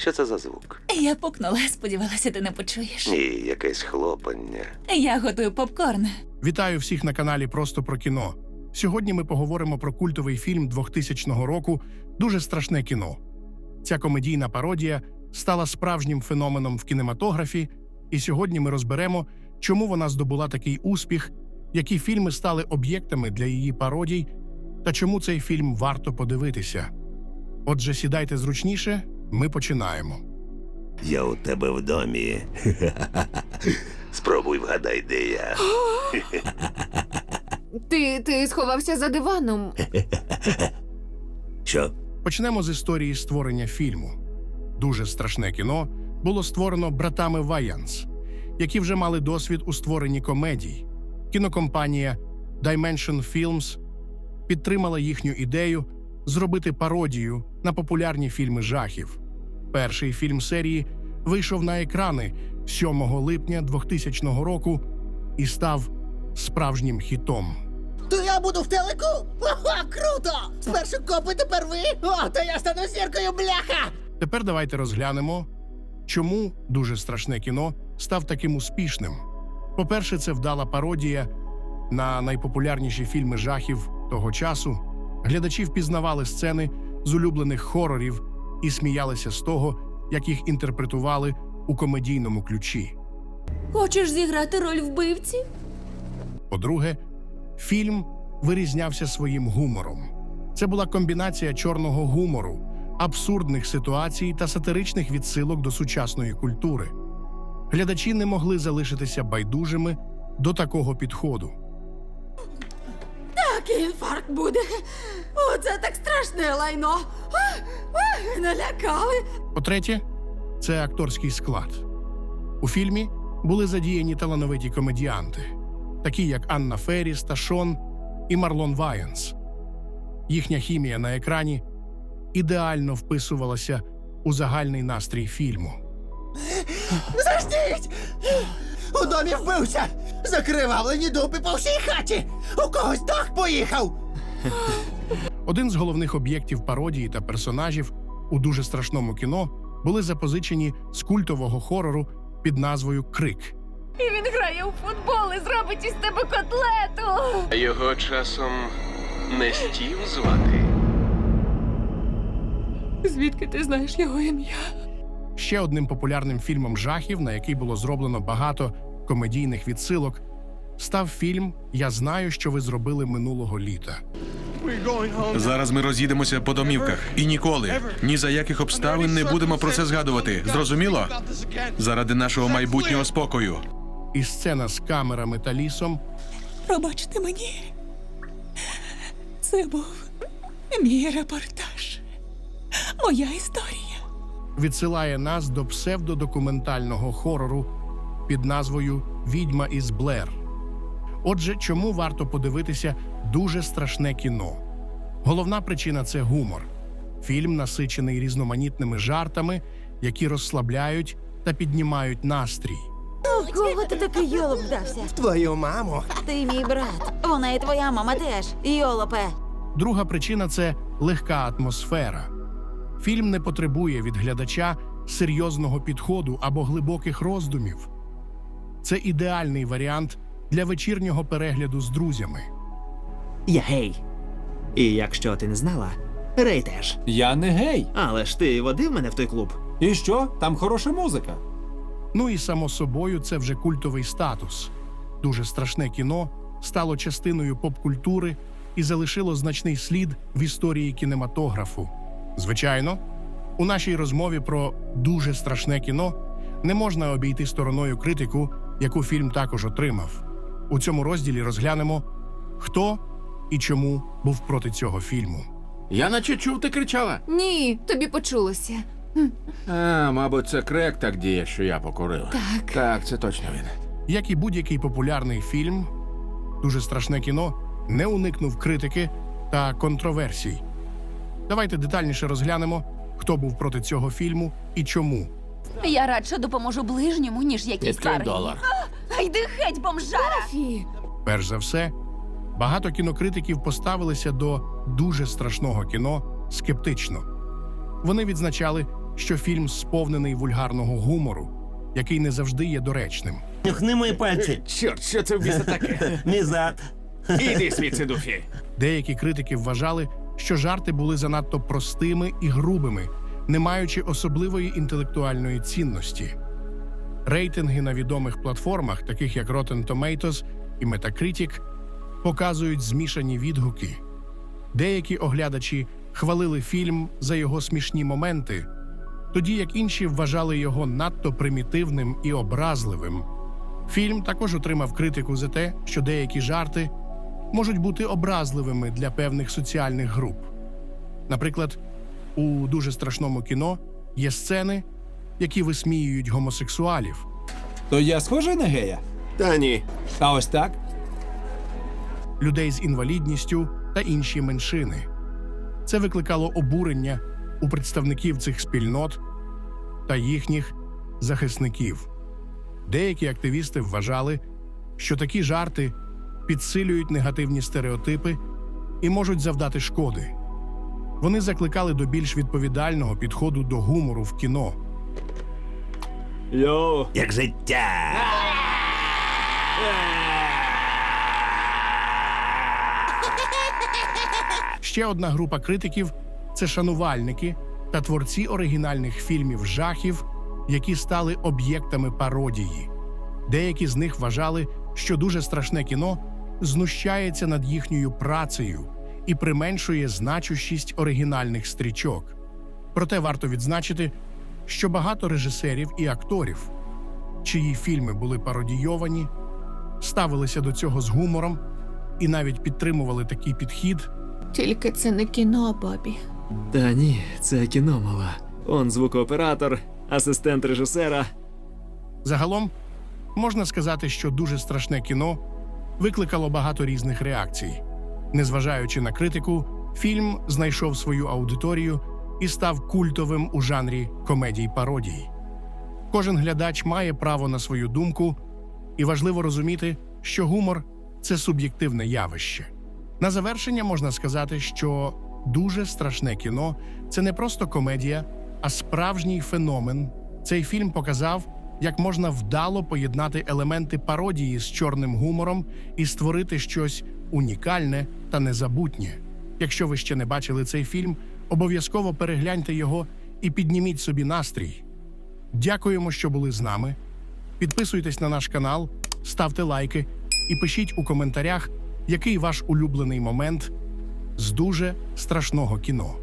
Що це за звук? Я пукнула, сподівалася, ти не почуєш. Ні, якесь хлопання. Я готую попкорн. Вітаю всіх на каналі Просто про кіно. Сьогодні ми поговоримо про культовий фільм 2000 року Дуже страшне кіно. Ця комедійна пародія стала справжнім феноменом в кінематографі, і сьогодні ми розберемо, чому вона здобула такий успіх, які фільми стали об'єктами для її пародій, та чому цей фільм варто подивитися. Отже, сідайте зручніше, ми починаємо. Я у тебе в домі. Спробуй вгадай, де я. Ти, ти сховався за диваном. Що? Почнемо з історії створення фільму. Дуже страшне кіно було створено братами Ваянс, які вже мали досвід у створенні комедій. Кінокомпанія Dimension Films підтримала їхню ідею зробити пародію на популярні фільми жахів. Перший фільм серії вийшов на екрани 7 липня 2000 року і став справжнім хітом. То я буду в телеку? Ага, круто! Спершу копи, тепер ви? О, то я стану зіркою, бляха! Тепер давайте розглянемо, чому дуже страшне кіно став таким успішним. По-перше, це вдала пародія на найпопулярніші фільми жахів того часу. Глядачі впізнавали сцени з улюблених хорорів і сміялися з того, як їх інтерпретували у комедійному ключі. Хочеш зіграти роль вбивці? По-друге, фільм вирізнявся своїм гумором. Це була комбінація чорного гумору, абсурдних ситуацій та сатиричних відсилок до сучасної культури. Глядачі не могли залишитися байдужими до такого підходу. Інфаркт буде. Оце так страшне лайно. Налякали. По-третє, це акторський склад. У фільмі були задіяні талановиті комедіанти, такі як Анна Ферріс та Шон і Марлон Ваєнс. Їхня хімія на екрані ідеально вписувалася у загальний настрій фільму. Заждіть! У домі вбився! Закривавлені дупи по всій хаті! У когось дах поїхав! Один з головних об'єктів пародії та персонажів у дуже страшному кіно були запозичені з культового хорору під назвою Крик. І він грає у футбол і зробить із тебе котлету. Його часом не стів звати. Звідки ти знаєш його ім'я? Ще одним популярним фільмом жахів, на який було зроблено багато комедійних відсилок, став фільм Я знаю, що ви зробили минулого літа. Зараз ми роз'їдемося по домівках і ніколи, ні за яких обставин не будемо про це згадувати. Зрозуміло? Заради нашого майбутнього спокою. І сцена з камерами та лісом Пробачте мені. Це був мій репортаж. Моя історія. відсилає нас до псевдодокументального хорору під назвою Відьма із Блер. Отже, чому варто подивитися дуже страшне кіно? Головна причина це гумор. Фільм насичений різноманітними жартами, які розслабляють та піднімають настрій. Кого ти такий йолоп вдався? Твою маму! Ти мій брат. Вона і твоя мама теж. Йолопе. Друга причина це легка атмосфера. Фільм не потребує від глядача серйозного підходу або глибоких роздумів. Це ідеальний варіант для вечірнього перегляду з друзями. Я гей. І якщо ти не знала, Рей теж. Я не гей. Але ж ти водив мене в той клуб. І що? Там хороша музика. Ну і само собою, це вже культовий статус. Дуже страшне кіно стало частиною поп-культури і залишило значний слід в історії кінематографу. Звичайно, у нашій розмові про дуже страшне кіно не можна обійти стороною критику, яку фільм також отримав. У цьому розділі розглянемо, хто і чому був проти цього фільму. Я наче чув, ти кричала. Ні, тобі почулося. А, мабуть, це крек так діє, що я покурив. Так. Так, це точно він. Як і будь-який популярний фільм, дуже страшне кіно не уникнув критики та контроверсій. Давайте детальніше розглянемо, хто був проти цього фільму і чому. Я радше допоможу ближньому, ніж якийсь Відкрий старий. долар. А, йди геть, бомжара! Фі. Перш за все, багато кінокритиків поставилися до дуже страшного кіно скептично. Вони відзначали, що фільм сповнений вульгарного гумору, який не завжди є доречним. Нюхни мої пальці. Чорт, що це в біса таке? Мій зад. Іди звідси, Дуфі. Деякі критики вважали, що жарти були занадто простими і грубими, не маючи особливої інтелектуальної цінності. Рейтинги на відомих платформах, таких як Rotten Tomatoes і Metacritic, показують змішані відгуки. Деякі оглядачі хвалили фільм за його смішні моменти, тоді як інші вважали його надто примітивним і образливим. Фільм також отримав критику за те, що деякі жарти можуть бути образливими для певних соціальних груп. Наприклад, у дуже страшному кіно є сцени, які висміюють гомосексуалів. То я схожий на гея? Та ні. А ось так? людей з інвалідністю та інші меншини. Це викликало обурення у представників цих спільнот та їхніх захисників. Деякі активісти вважали, що такі жарти підсилюють негативні стереотипи і можуть завдати шкоди. Вони закликали до більш відповідального підходу до гумору в кіно. Йоу! Як життя. Ще одна група критиків це шанувальники та творці оригінальних фільмів жахів, які стали об'єктами пародії. Деякі з них вважали, що дуже страшне кіно знущається над їхньою працею і применшує значущість оригінальних стрічок. Проте варто відзначити, що багато режисерів і акторів, чиї фільми були пародійовані, ставилися до цього з гумором і навіть підтримували такий підхід. Тільки це не кіно, Бобі. Та ні, це кіно мала. Он звукооператор, асистент режисера. Загалом можна сказати, що дуже страшне кіно викликало багато різних реакцій. Незважаючи на критику, фільм знайшов свою аудиторію і став культовим у жанрі комедій пародій. Кожен глядач має право на свою думку, і важливо розуміти, що гумор це суб'єктивне явище. На завершення можна сказати, що дуже страшне кіно це не просто комедія, а справжній феномен. Цей фільм показав, як можна вдало поєднати елементи пародії з чорним гумором і створити щось унікальне та незабутнє. Якщо ви ще не бачили цей фільм, обов'язково перегляньте його і підніміть собі настрій. Дякуємо, що були з нами. Підписуйтесь на наш канал, ставте лайки і пишіть у коментарях, який ваш улюблений момент з дуже страшного кіно.